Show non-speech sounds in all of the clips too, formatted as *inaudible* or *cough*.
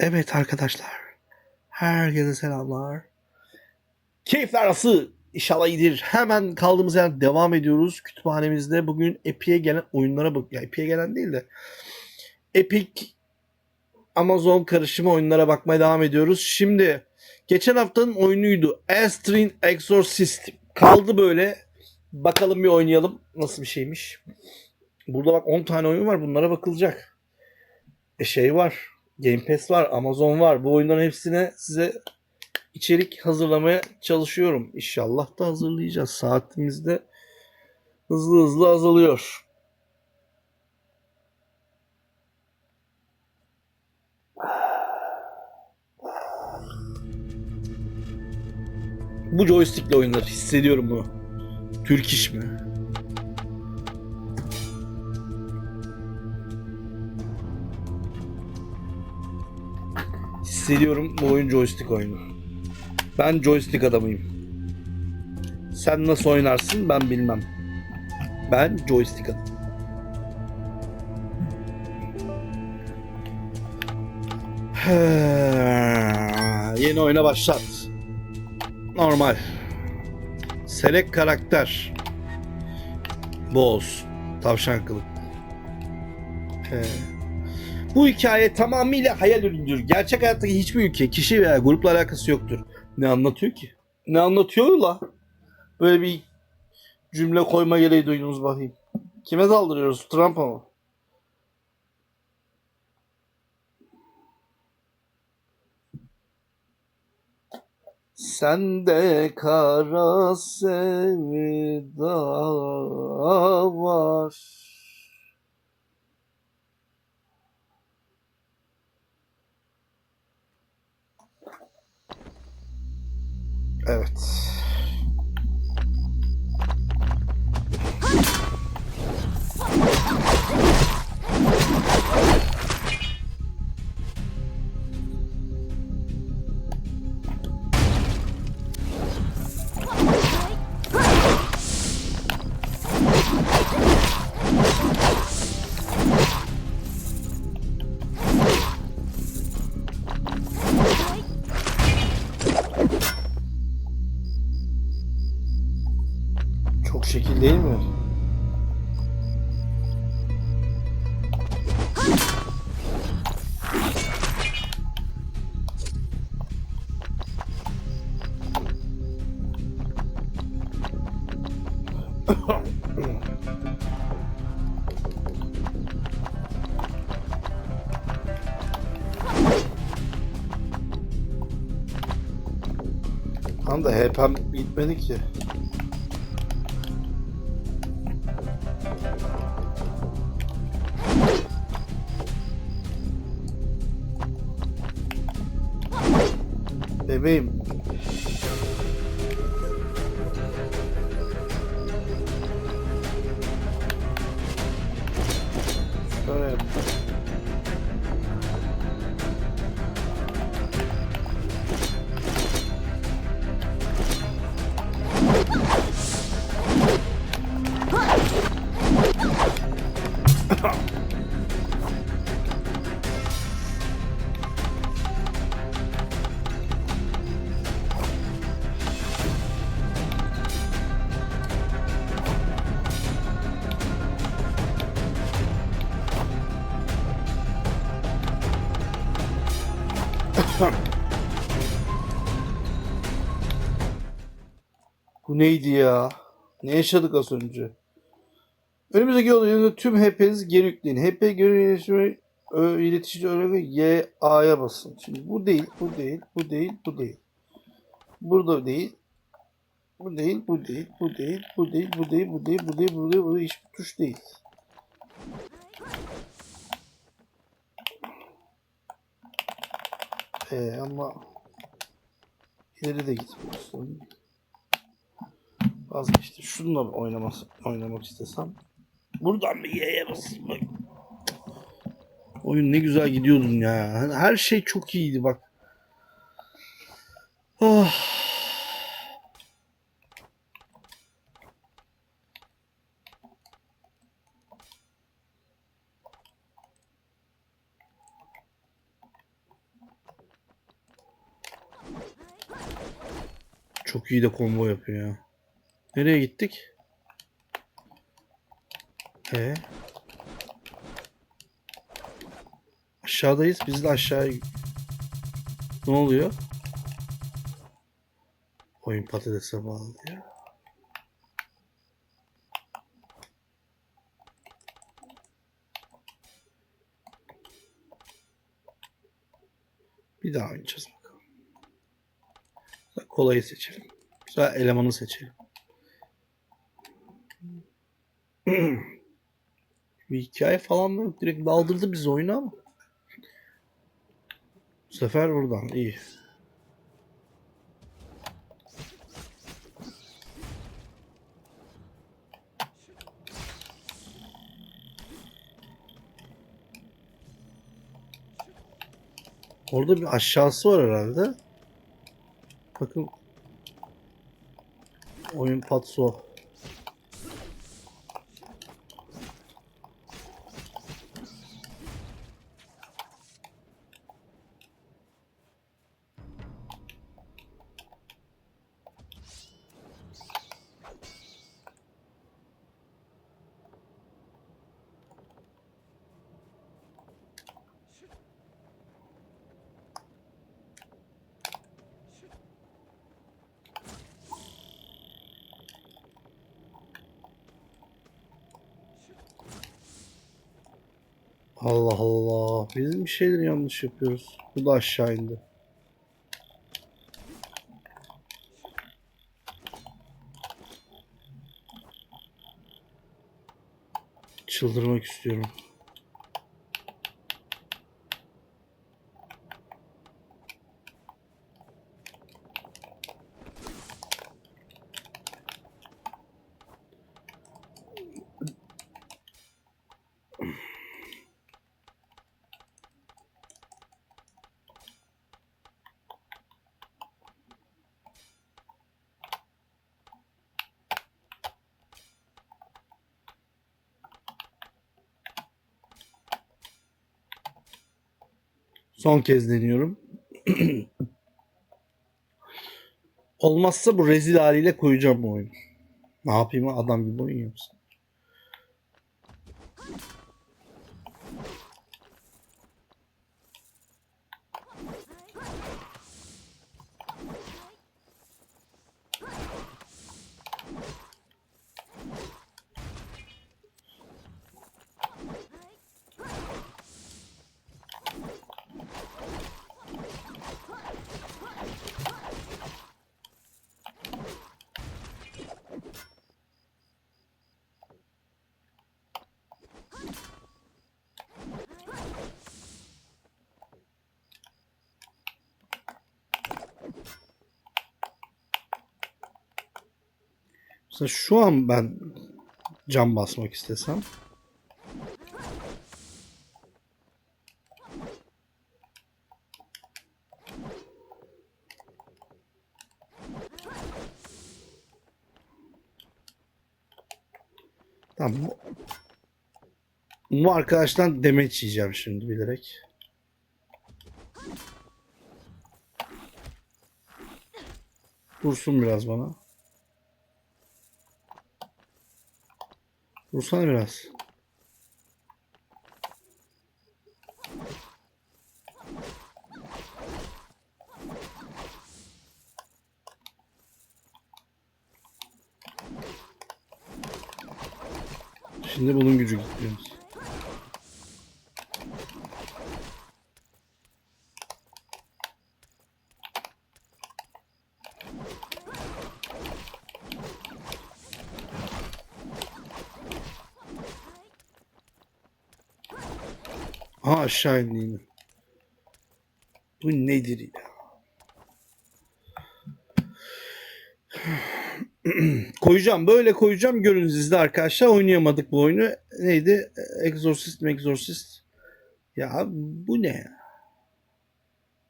Evet arkadaşlar. Herkese selamlar. Keyifler nasıl? İnşallah iyidir. Hemen kaldığımız yerden devam ediyoruz. Kütüphanemizde bugün Epic'e gelen oyunlara bak. Ya Epic'e gelen değil de Epic Amazon karışımı oyunlara bakmaya devam ediyoruz. Şimdi geçen haftanın oyunuydu. Astrin Exorcist. Kaldı böyle. Bakalım bir oynayalım. Nasıl bir şeymiş. Burada bak 10 tane oyun var. Bunlara bakılacak. E şey var. Game Pass var. Amazon var. Bu oyunların hepsine size içerik hazırlamaya çalışıyorum. İnşallah da hazırlayacağız. Saatimiz de hızlı hızlı azalıyor. Bu joystickle oynar. Hissediyorum bunu. Türk iş mi? Hissediyorum bu oyun joystick oyunu. Ben joystick adamıyım. Sen nasıl oynarsın ben bilmem. Ben joystick adamım. Yeni oyuna başlat. Normal. Select karakter. Boz. Tavşan kılık. He. Bu hikaye tamamıyla hayal ürünüdür. Gerçek hayattaki hiçbir ülke, kişi veya grupla alakası yoktur. Ne anlatıyor ki? Ne anlatıyor la? Böyle bir cümle koyma gereği duydunuz bakayım. Kime saldırıyoruz? Trump'a mı? Sende kara sevda var. Evet. Değil mi? Tam da HP'm gitmedi ki. Bebeğim. Neydi ya? Ne yaşadık az önce? Önümüzdeki yol yönünde tüm HP'nizi geri yükleyin. HP geri iletişimi iletişici öğrenme Y A'ya basın. Şimdi bu değil, bu değil, bu değil, bu değil. Burada değil. Bu değil, bu değil, bu değil, bu değil, bu değil, bu değil, bu değil, bu değil, bu değil. Hiçbir tuş değil. Ee, ama ileri de gitmiyorsun vazgeçti. Şununla oynaması, oynamak istesem. Buradan bir Y'ye basayım bak. Oyun ne güzel gidiyordun ya. Her şey çok iyiydi bak. Oh. Çok iyi de combo yapıyor ya. Nereye gittik? E Aşağıdayız. Biz de aşağıya Ne oluyor? Oyun patatese bağlı ya. Bir daha oynayacağız bakalım. Kolayı seçelim. Sonra elemanı seçelim. *clears throat* Bir hikaye falan da yok. Direkt daldırdı bizi oyunu ama. Bu sefer buradan iyi. Orada bir aşağısı var herhalde. Bakın. Oyun patso. Allah Allah. Biz bir şeyler yanlış yapıyoruz. Bu da aşağı indi. Çıldırmak istiyorum. Son kez deniyorum. *clears throat* Olmazsa bu rezil haliyle koyacağım bu oyunu. Ne yapayım adam gibi oyun yapsın. Mesela şu an ben cam basmak istesem Tamam. Bu, arkadaştan demeç yiyeceğim şimdi bilerek. Dursun biraz bana. Dursana biraz. Şimdi bunun gücü gidiyor. Aha aşağı indi yine. Bu nedir ya? *clears throat* koyacağım. Böyle koyacağım. Görün siz de arkadaşlar. Oynayamadık bu oyunu. Neydi? Exorcist mi Exorcist? Ya bu ne ya?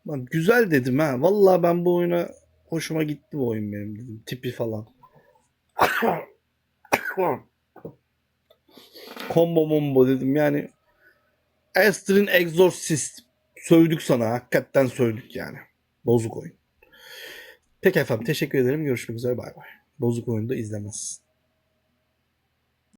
Lan güzel dedim ha. Vallahi ben bu oyuna hoşuma gitti bu oyun benim dedim. Tipi falan. *coughs* Combo mombo dedim yani. Astrin Exorcist. Sövdük sana. Hakikaten sövdük yani. Bozuk oyun. Peki efendim teşekkür ederim. Görüşmek üzere bay bay. Bozuk oyunda izlemez.